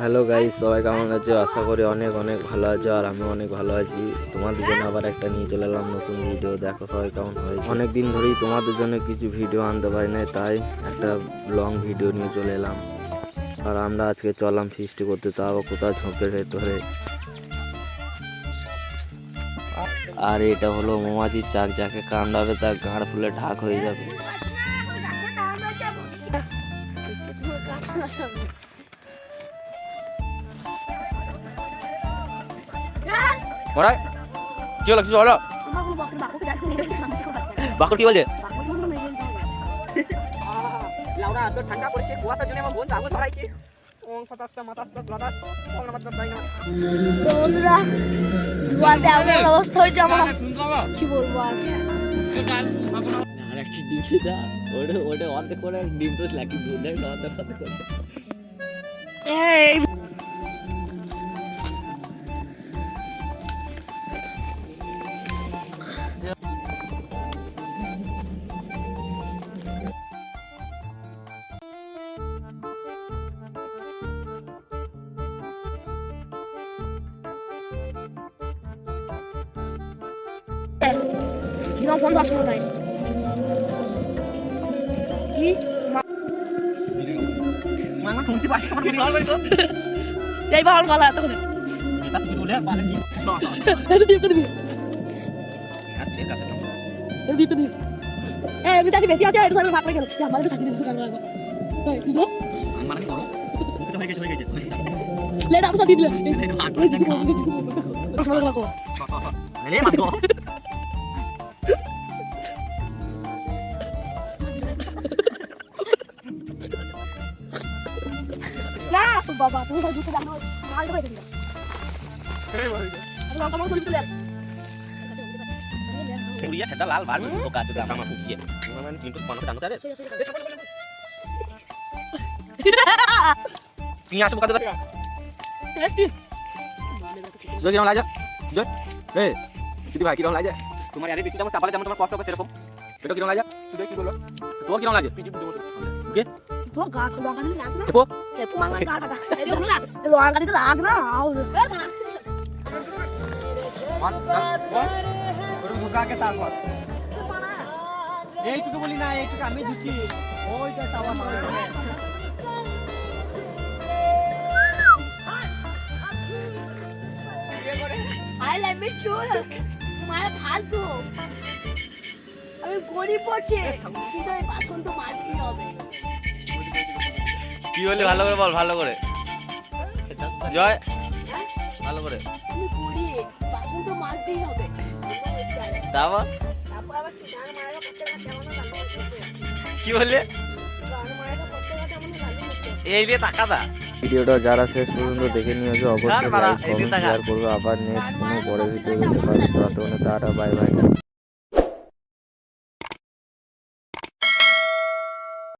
Hello guys সবাই কেমন আছো? আশা করি অনেক অনেক ভালো আছো আর আমি অনেক ভালো আছি। তোমাদের জন্য আবার একটা নিয়ে চলে এলাম নতুন ভিডিও দেখো সবাই কেমন হয়েছে। অনেক দিন ধরেই তোমাদের জন্য কিছু ভিডিও আনতে পারি না তাই একটা লং ভিডিও নিয়ে চলে এলাম। আর আমরা আজকে চললাম ফিস্টি করতে তাও কোথাও ঝোঁকের ভেতরে। আর এটা হলো মোমাজির চাক, যাকে কামড়াবে তার গাঁড় ফুলে ঢাক হয়ে যাবে। ওরাই কি হলো কিছু হলো বাকর কি বলছে? তো ঠান্ডা পড়েছে কুয়াশার জন্য আমার বোন যাব ধরাইছে। অবস্থা হয়েছে আমার। কি বলব আর? আর ডিমে দা ওটা ওটা অর্ধেক করে ডিম তো লাকি দুধ অর্ধেক অর্ধেক করে। ফোন দশ করে দেয়নি কি মামা শুনতে পাচ্ছি এই বাহন গলা এত করে। তা তুই বলে পালে কি স স এটা দিয়ে দিবি। ঠিক আছে এটা দিয়ে দিবি। এ আমি তাকে বেশি আছে এটা সবাই ভাগ করে গেল আমাদের সাথে দিতে কান লাগো এই দিব আমার কি করো তো হয়ে গেছে হয়ে গেছে লেট আপনি সাথে দিলে এই কিছু বলব কিছু বলব প্রশ্ন লাগো লে মার গো না বাবা তুমি তো দুটো জানো মাল ধরে দিলে আমি লঙ্কা মাল তুলতে পুরিয়া সেটা লাল বার তো কাজ করে আমার ফুকিয়ে মানে কিন্তু কোন জানো তারে তুমি আসো কাজ করে জয় কিরম লাগে জয় এ দিদি ভাই কিরম লাগে তোমার আরে বিক্রি যেমন চাপালে যেমন তোমার কষ্ট হবে সেরকম এটা কিরম লাগে তুই কি বলো তোর কিরম লাগে তো গা লঙ্কা দিলে লাগ না দেখো এ তো মাঙ্গা গা কাটা এই লোক না লঙ্কা দিলে লাগ না আও মুখাকে তারপর এইটুকু বলি না এইটুকু আমি দিচ্ছি ওই যে তাওয়া মারা আই লাভ ইউ ফালতু আমি গরিব পড়ছে কিন্তু এই বাসন তো মাজতে হবে। কি বলি ভালো করে বল ভালো করে। জয়। ভালো করে। আমি গরিব বাসন তো মাজতেই হবে। তারপর? তারপর আবার গান মারা করতে কেমন কি বললে? গান মারা করতে কেমন এই দিয়ে টাকা দা ভিডিওটা যারা শেষ পর্যন্ত দেখে নিয়েছো অবশ্যই লাইক কমেন্ট শেয়ার করবে। আবার নেক্সট কোনো পরে। ভিডিও দেখতে পাবেন ততক্ষণে তারা বাই বাই